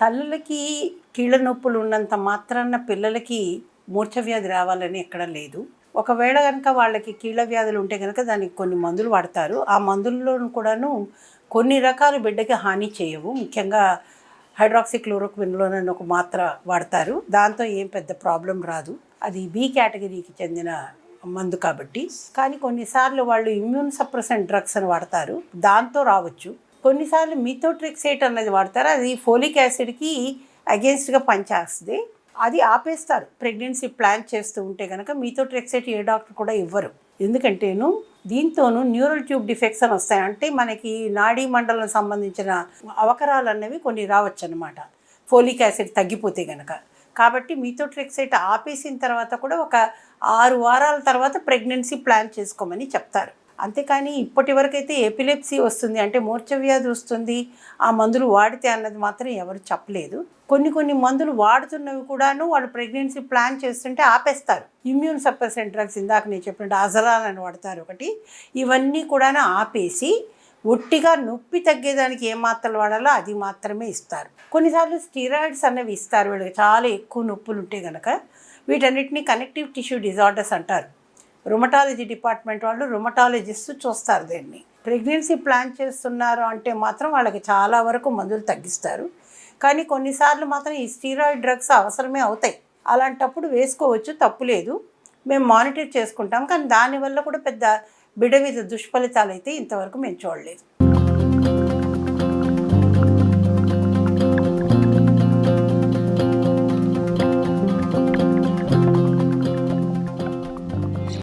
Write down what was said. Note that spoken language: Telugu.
తల్లులకి కీళ్ళ నొప్పులు ఉన్నంత మాత్రాన పిల్లలకి మూర్ఛ వ్యాధి రావాలని ఎక్కడ లేదు. ఒకవేళ కనుక వాళ్ళకి కీళ్ళ వ్యాధులు ఉంటే కనుక దానికి కొన్ని మందులు వాడతారు. ఆ మందుల్లో కూడాను కొన్ని రకాల బిడ్డకి హాని చేయవు. ముఖ్యంగా హైడ్రాక్సిక్లోరోక్విన్లోనని ఒక మాత్ర వాడతారు. దాంతో ఏం పెద్ద ప్రాబ్లం రాదు. అది బి కేటగిరీకి చెందిన మందు కాబట్టి. కానీ కొన్నిసార్లు వాళ్ళు ఇమ్యూన్ సప్రెసెంట్ డ్రగ్స్ అని వాడతారు. దాంతో రావచ్చు. కొన్నిసార్లు మిథోట్రిక్సేట్ అన్నది వాడతారు. అది ఫోలిక్ యాసిడ్కి అగేన్స్ట్గా పనిచేస్తుంది. అది ఆపేస్తారు. ప్రెగ్నెన్సీ ప్లాన్ చేస్తూ ఉంటే కనుక మిథోట్రిక్సేట్ ఏ డాక్టర్ కూడా ఇవ్వరు. ఎందుకంటేను దీంతోనూ న్యూరల్ ట్యూబ్ డిఫెక్ట్స్ అని వస్తాయి. అంటే మనకి నాడీ మండలం సంబంధించిన అవకరాలు అన్నవి కొన్ని రావచ్చు అనమాట ఫోలిక్ యాసిడ్ తగ్గిపోతే కనుక కాబట్టి మీథోట్రిక్సైట్ ఆపేసిన తర్వాత కూడా ఒక ఆరు వారాల తర్వాత ప్రెగ్నెన్సీ ప్లాన్ చేసుకోమని చెప్తారు. అంతేకాని ఇప్పటి వరకైతే ఎపిలెప్సీ వస్తుంది అంటే మూర్ఛ వ్యాధి వస్తుంది ఆ మందులు వాడితే అన్నది మాత్రం ఎవరు చెప్పలేదు. కొన్ని కొన్ని మందులు వాడుతున్నవి కూడాను వాళ్ళు ప్రెగ్నెన్సీ ప్లాన్ చేస్తుంటే ఆపేస్తారు. ఇమ్యూన్ సప్రెసెంట్ డ్రగ్స్ ఇందాక నేను చెప్పినట్టు అజరాల్ అని వాడతారు ఒకటి. ఇవన్నీ కూడా ఆపేసి ఒట్టిగా నొప్పి తగ్గేదానికి ఏ మాత్రలు వాడాలో అది మాత్రమే ఇస్తారు. కొన్నిసార్లు స్టీరాయిడ్స్ అనేవి ఇస్తారు వీళ్ళకి. చాలా ఎక్కువ నొప్పులు ఉంటే కనుక వీటన్నిటిని కనెక్టివ్ టిష్యూ డిజార్డర్స్ అంటారు. రుమటాలజీ డిపార్ట్మెంట్ వాళ్ళు రుమటాలజిస్ట్ చూస్తారు దీన్ని. ప్రెగ్నెన్సీ ప్లాన్ చేస్తున్నారు అంటే మాత్రం వాళ్ళకి చాలా వరకు మందులు తగ్గిస్తారు. కానీ కొన్నిసార్లు మాత్రం ఈ స్టీరాయిడ్ డ్రగ్స్ అవసరమే అవుతాయి. అలాంటప్పుడు వేసుకోవచ్చు తప్పులేదు మేము మానిటర్ చేసుకుంటాం. కానీ దానివల్ల కూడా పెద్ద బిడ మీద దుష్ఫలితాలు అయితే ఇంతవరకు మేము చూడలేదు.